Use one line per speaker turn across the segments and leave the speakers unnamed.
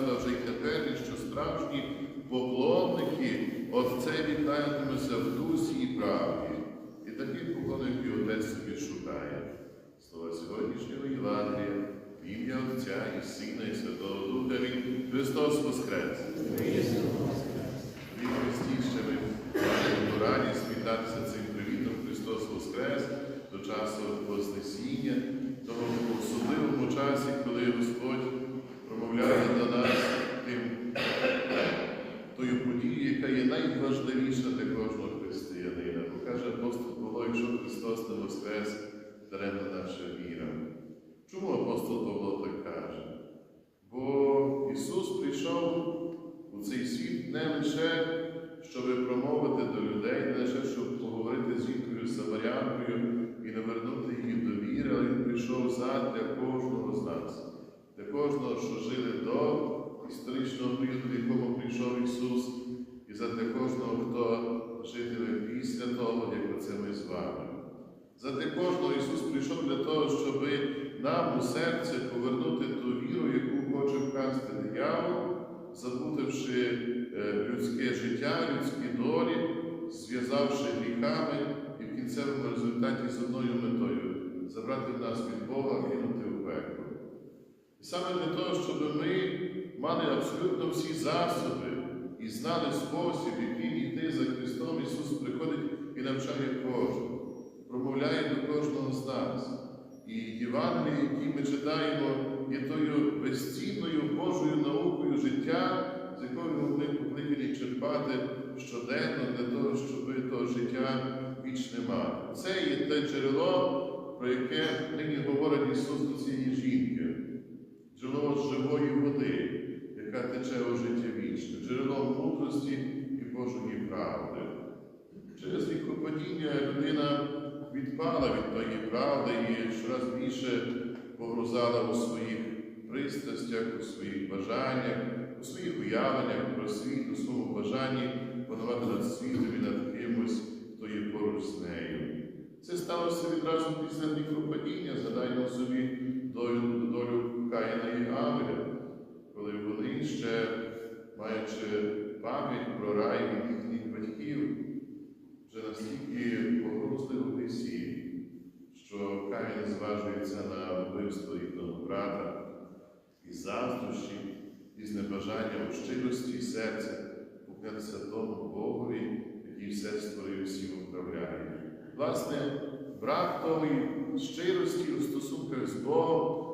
царства, вже що справжні поклонники Отцеві клянутимуться в дусі і правді. І таких поклонників Отець собі шукає. Слова сьогоднішнього Євангелія, в ім'я Отця і Сина, і Святого Духа, Амінь. Христос Воскрес! Від Христі ми маємо радість вітатися цим привітом Христос Воскрес до часу Вознесіння, того особливому часі, коли Господь промовляє до нас тим тою подією, яка є найважливіша для кожного християнина. Бо каже апостол Павло, якщо Христос не Воскрес, даремна наша віра. Чому апостол Павло так каже? Бо Ісус прийшов у цей світ не лише, щоб промовити до людей, не лише щоб поговорити з жінкою Самарянкою і навернути її до прийшов задля кожного з нас, для кожного, що жили до історичного періоду, в якому прийшов Ісус, і задля кожного, хто житиме після того, як оце ми з вами. Задля кожного Ісус прийшов для того, щоб нам у серце повернути ту віру, яку хоче вкрасти диявол, забутивши е, людське життя, людські долі, зв'язавши гріхами і в кінцевому результаті з одною метою забрати нас від Бога, кинути в пекло. І саме для того, щоб ми мали абсолютно всі засоби і знали спосіб, яким йти за Христом, Ісус приходить і навчає кожного, промовляє до кожного з нас. І Євангеліє, які ми читаємо, є тою безцінною Божою наукою життя, з якою ми покликані черпати щоденно для того, щоб того життя вічне мати. Це є те джерело, про яке нині говорить Ісус до цієї жінки, джерело живої води, яка тече у життя вічне, джерело мудрості і Божої правди. Через гріхопадіння людина відпала від тої правди і щораз більше погрузала у своїх пристрастях, у своїх бажаннях, у своїх уявленнях про світ, у своєму бажанні панувати над світом і над кимось, хто є поруч з нею. Це сталося відразу після гріхопадіння, згадаймо собі долю, долю Каїна і Авеля, коли вони ще, маючи пам'ять про рай від їхніх батьків, вже настільки погрузли у грісі, що Каїн зважується на вбивство їхнього брата і заздрощі, і з небажанням у щирості серця поклятися тому Богові, який все створив всім управляє. Власне, брак тої щирості у стосунках з Богом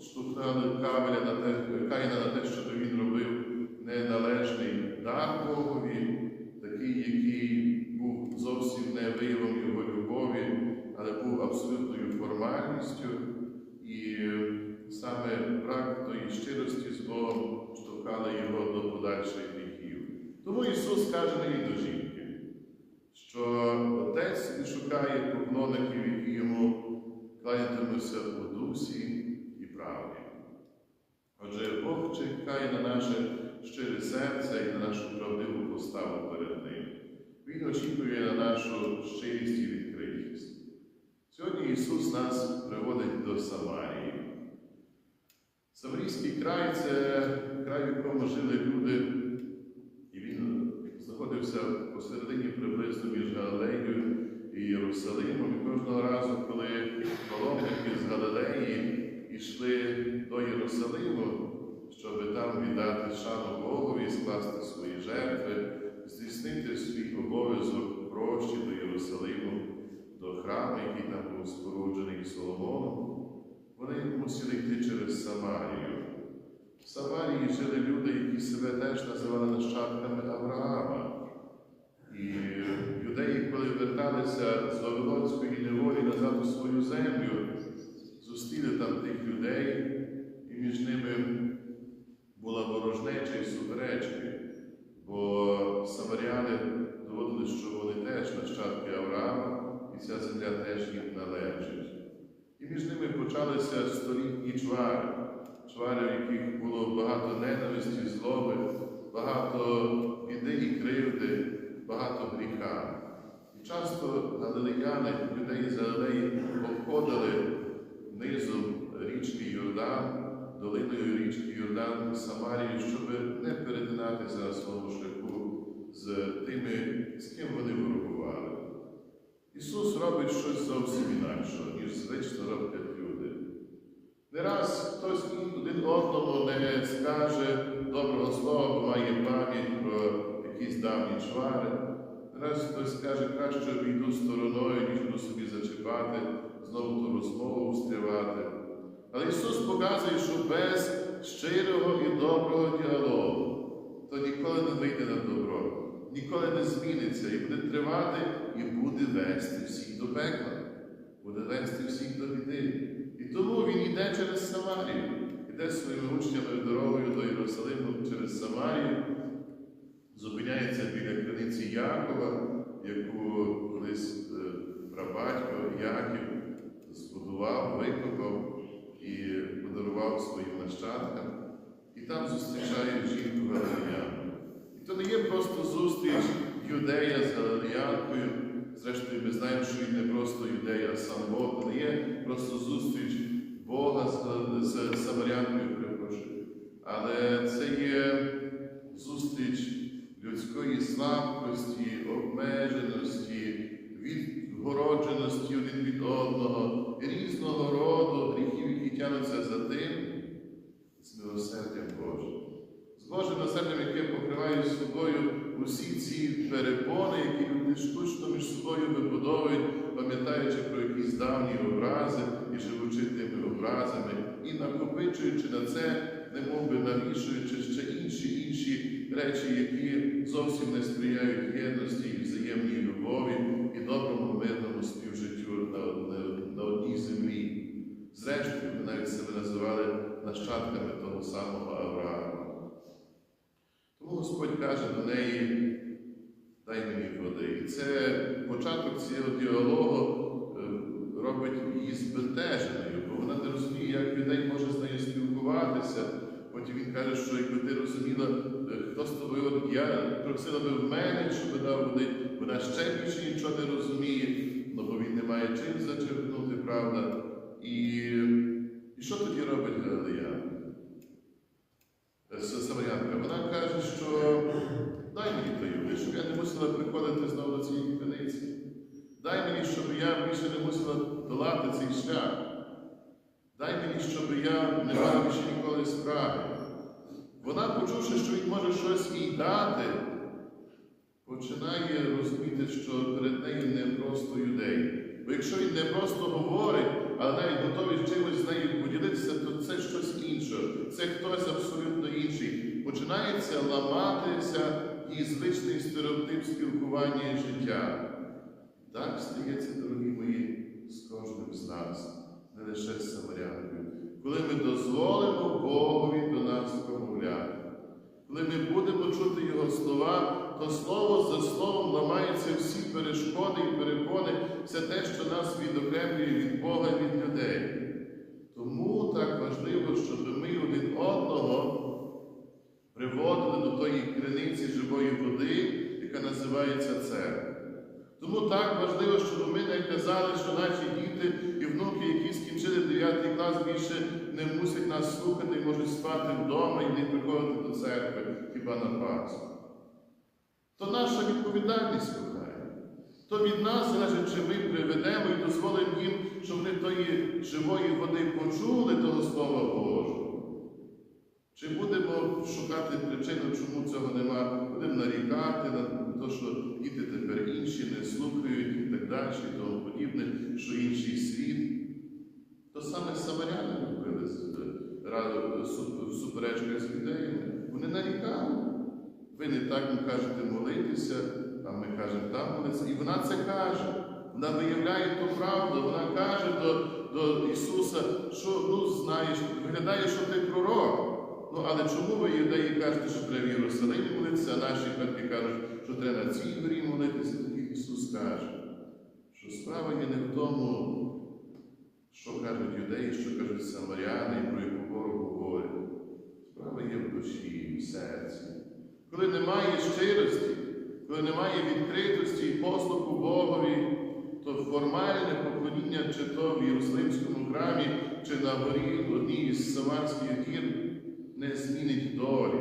штовхали на Каїна на те, щоб він робив неналежний дар Богові, такий, який був зовсім не виявом його любові, але був абсолютною формальністю, і саме брак тої щирості з Богом штовхали його до подальших гріхів. Тому Ісус каже мені до жінки, що Отець шукає поклонників, які йому кланятимуться у дусі і правді. Отже, Бог чекає на наше щире серце і на нашу правдиву поставу перед Ним. Він очікує на нашу щирість і відкритість. Сьогодні Ісус нас приводить до Самарії. Самарійський край це край, в якому жили люди, посередині приблизно між Галилеєю і Єрусалимом. І кожного разу, коли паломники з Галилеї йшли до Єрусалиму, щоб там віддати шану Богові, скласти свої жертви, здійснити свій обов'язок прощі до Єрусалиму, до храму, який там був споруджений Соломоном, вони мусили йти через Самарію. В Самарії жили люди, які себе теж називали нащадками Авраама. І юдеї, коли верталися з Вавилонської неволі назад у свою землю, зустріли там тих людей, і між ними була ворожнеча і суперечки, бо самаряни доводили, що вони теж нащадки Авраама, і ця земля теж їм належить. І між ними почалися столітні чвари, чвари, в яких було багато ненависті, злоби, багато біди і кривди, багато гріха. І часто галилеяни, людей з Галилеї обходили низом річки Йордан долиною річки Йордан Самарію, щоб не перетинатися на своєму шляху з тими, з ким вони ворогували. Ісус робить щось зовсім інакше, ніж звично роблять люди. Не раз хтось один одному не скаже доброго слова, має пам'ять про якісь давні чвари. Раз хтось скаже, краще обійду стороною, ніж буду собі зачіпати, знову ту розмову встрявати. Але Ісус показує, що без щирого і доброго діалогу то ніколи не вийде на добро, ніколи не зміниться і буде тривати, і буде вести всіх до пекла, буде вести всіх до біди. І тому він йде через Самарію, йде своїми учнями дорогою до Єрусалиму через Самарію, зупиняється біля криниці Якова, яку колись е, прабатько Яків збудував, викопав і подарував своїм нащадкам. І там зустрічає жінку Галилеянку. І то не є просто зустріч юдея з Галилеянкою. Зрештою, ми знаємо, що він не просто юдея, а сам Бог, не є просто зустріч Бога з, Самарянкою, перепрошую. Але це є зустріч людської слабкості, обмеженості, відгородженості один від одного, різного роду гріхів, які тянуться за тим, з милосердям Божим. З Божим милосердям, яке покриває собою усі ці перепони, які люди штучно між собою вибудовують, пам'ятаючи про якісь давні образи і живучи тими образами, і накопичуючи на це, немов би навішуючи ще інші інші речі, які зовсім не сприяють єдності і взаємній любові і доброму мирному співжиттю на, на, на одній землі. Зрештою, ми навіть себе називали нащадками того самого Авраама. Тому Господь каже до неї, дай мені води. І це початок цього діалогу е, робить її збентеженою, бо вона не розуміє, як людей може з нею спілкуватися. Потім він каже, що якби ти розуміла, хто з тобою, я просила би в мене, щоб дав води, вона ще більше нічого не розуміє, ну бо він не має чим зачерпнути, правда. І, і що тоді робить Галилеян? Е, Самарянка? Вона каже, що дай мені води, щоб я не мусила приходити знову до цієї криниці. Дай мені, щоб я більше не мусила долати цей шлях. Дай мені, щоб я не мала більше ніколи справи. Вона, почувши, що він може щось їй дати, починає розуміти, що перед нею не просто юдей. Бо якщо він не просто говорить, але навіть готовий чимось з нею поділитися, то це щось інше, це хтось абсолютно інший. Починається ламатися її звичний стереотип спілкування і життя. Так стається, дорогі мої, з кожним з нас, не лише з самарянкою. Коли ми дозволимо Богові до нас промовляти, коли ми будемо чути Його слова, то слово за словом ламаються всі перешкоди і перепони, все те, що нас відокремлює від Бога і від людей. Тому так важливо, щоб ми один одного приводили до тої криниці живої води, яка називається церква. Тому так важливо, щоб ми не казали, що наші діти і внуки, які скінчили 9 клас, більше не мусять нас слухати і можуть спати вдома і не приходити до церкви хіба на Пасху. То наша відповідальність кохає. То від нас залежить, чи ми приведемо і дозволимо їм, щоб вони тої живої води почули того Слова Божого. Чи будемо шукати причину, чому цього нема, будемо нарікати на те, що діти тепер інші не слухають і так далі, і тому подібне, що інший світ. То саме самаряни робили з- раду- су- в суперечках з юдеями. Вони нарікали. Ви не так кажете молитися, а ми кажемо там молитися. І вона це каже. Вона виявляє ту правду, вона каже до, до Ісуса, що ну знаєш, виглядає, що ти пророк. Ну але чому ви юдеї кажете, що треба в Єрусалимі молитися, а наші батьки кажуть, що треба на цій горі молитися? Тоді Ісус каже, що справа є не в тому, що кажуть юдеї, що кажуть самаряни про яку гору говорять. Справа є в душі, в серці. Коли немає щирості, коли немає відкритості і послуху Богові, то формальне поклоніння, чи то в Єрусалимському храмі, чи на горі одній із Самарських гір не змінить долі,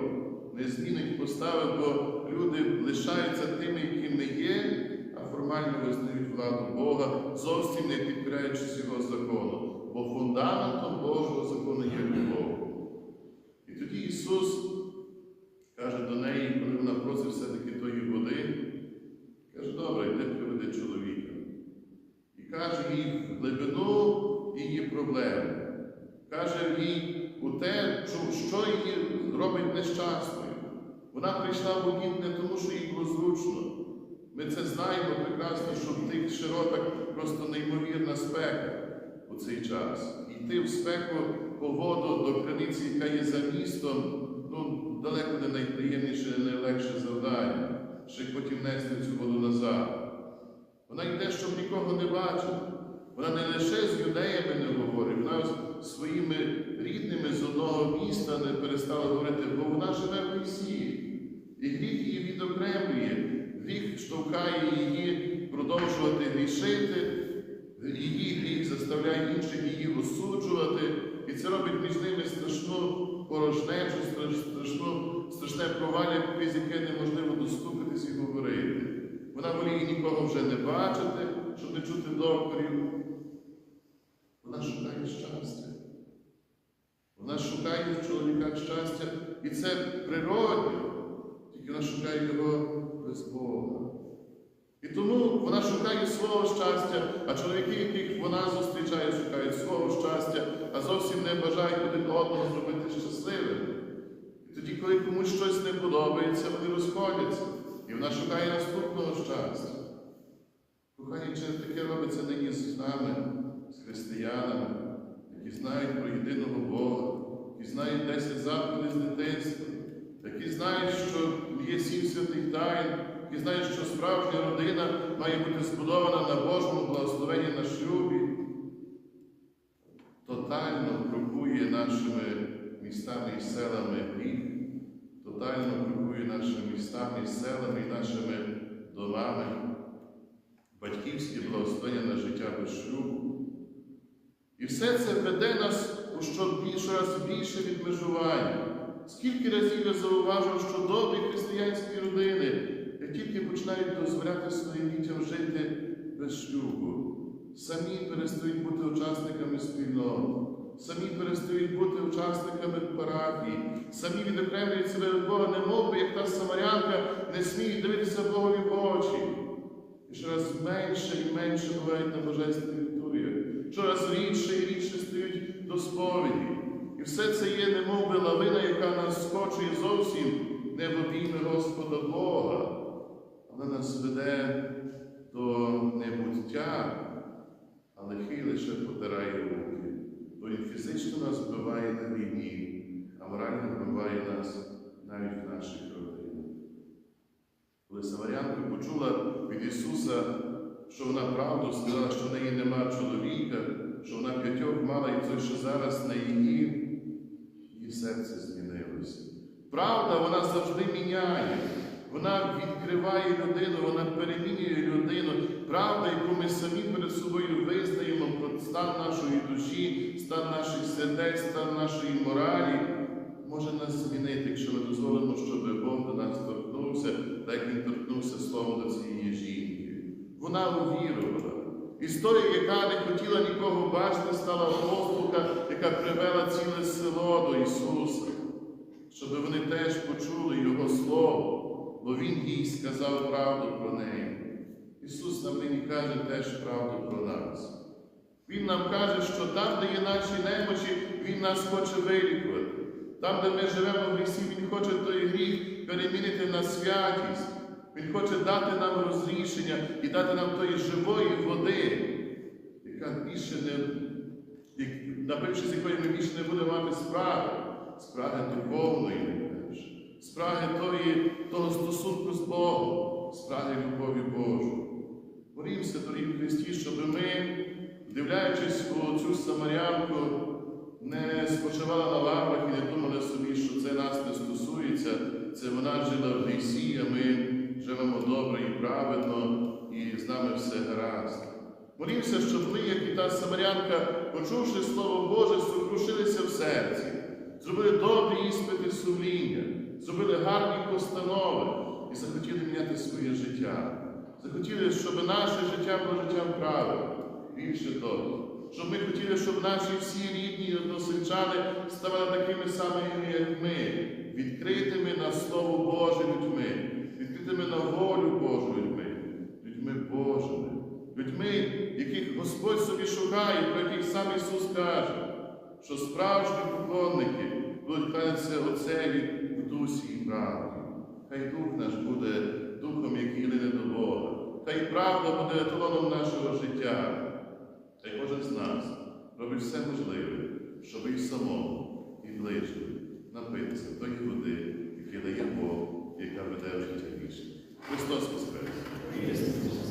не змінить постави, бо люди лишаються тими, якими є, а формально визнають владу Бога, зовсім не підпираючись його закону. Бо фундаментом Божого закону є любов. І тоді Ісус каже до неї, коли вона просить все-таки тої води, каже, добре, йди приведи чоловіка. І каже їй в глибину її проблеми. Каже їй у те, що- її робить нещасною. Вона прийшла в обід не тому, що їй було зручно. Ми це знаємо прекрасно, що в тих широтах просто неймовірна спека у цей час. Йти в спеку по воду до криниці, яка є за містом, ну, далеко не найприємніше, не найлегше завдання, ще потім нести цю воду назад. Вона йде, щоб нікого не бачити. Вона не лише з юдеями не говорить, вона з своїми рідними з одного міста не перестала говорити, бо вона живе в Месії. І гріх її відокремлює, гріх штовхає її продовжувати грішити, її гріх заставляє інших її осуджувати, і це робить між ними страшну порожнечу, страшну, страшне провалля, крізь яке неможливо достукатись і говорити. Вона воліє нікого вже не бачити, щоб не чути докорів. Вона шукає щастя. Вона шукає в чоловіках щастя, і це природньо, тільки вона шукає його без Бога. І тому вона шукає свого щастя, а чоловіки, яких вона зустрічає, шукають свого щастя, а зовсім не бажають один одного зробити щасливим. І тоді, коли комусь щось не подобається, вони розходяться, і вона шукає наступного щастя. Кохані, чи таке робиться нині з нами, з християнами, які знають про єдиного Бога, які знають 10 заповідей з дитинства, які знають, що є сім святих тайн, які знають, що справжня родина має бути збудована на Божому благословенні на шлюбі, тотально крокує нашими містами і селами гріх, тотально крокує нашими містами і селами і нашими домами батьківське благословення на життя без шлюбу. І все це веде нас у щораз більше відмежування. Скільки разів я зауважив, що добрі християнські родини тільки починають дозволяти своїм дітям жити без шлюбу, самі перестають бути учасниками спільноти, самі перестають бути учасниками парафії, самі відокремлюють себе від Бога, немов би, як та самарянка, не сміють дивитися Богові в очі. І щораз менше і менше бувають на божественних літургіях, щораз рідше і рідше стають до сповіді. І все це є немов би лавина, яка нас скочує зовсім не в обійми Господа Бога. Вона нас веде до небуття, але хай лише потирає руки, бо він фізично нас вбиває на війні, а морально вбиває нас навіть в наших родинах. Коли Самарянка почула від Ісуса, що вона правду сказала, що в неї нема чоловіка, що вона п'ятьох мала і той, що зараз на її, її серце змінилося. Правда, вона завжди міняє. Вона відкриває людину, вона перемінює людину. Правда, яку ми самі перед собою визнаємо стан нашої душі, стан наших сердець, стан нашої моралі, може нас змінити, якщо ми дозволимо, щоб Бог до нас торкнувся, так він торкнувся словом до цієї жінки. Вона увірувала. Історія, яка не хотіла нікого бачити, стала послуга, яка привела ціле село до Ісуса, щоб вони теж почули Його Слово, бо Він їй сказав правду про неї. Ісус нам нині каже теж правду про нас. Він нам каже, що там, де є наші немочі, Він нас хоче вилікувати. Там, де ми живемо в грісі, Він хоче той гріх перемінити на святість. Він хоче дати нам розрішення і дати нам тої живої води, яка більше не, напившись якої ми більше не будемо мати спраги, спраги духовної спраги тої, того стосунку з Богом, спраги любові Божої. Молімося, дорогі Христі, щоб ми, дивляючись у цю самарянку, не спочивали на лаврах і не думали собі, що це нас не стосується, це вона жила в грісі, а ми живемо добре і праведно, і з нами все гаразд. Молімося, щоб ми, як і та самарянка, почувши Слово Боже, сокрушилися в серці. Гарні постанови і захотіли міняти своє життя. Захотіли, щоб наше життя було життям правильним. Більше того, щоб ми хотіли, щоб наші всі рідні односельчани ставали такими самими, як ми, відкритими на Слово Боже людьми, відкритими на волю Божу людьми, людьми Божими, людьми, яких Господь собі шукає, про яких сам Ісус каже, що справжні поклонники будуть кланятися Отцеві дусі і правді. Хай дух наш буде духом, який лине до Бога. Хай правда буде еталоном нашого життя. Хай кожен з нас робить все можливе, щоб і самому, і ближньому напитися тої води, яку дає Бог, яка веде в життя вічне. Христос Воскрес!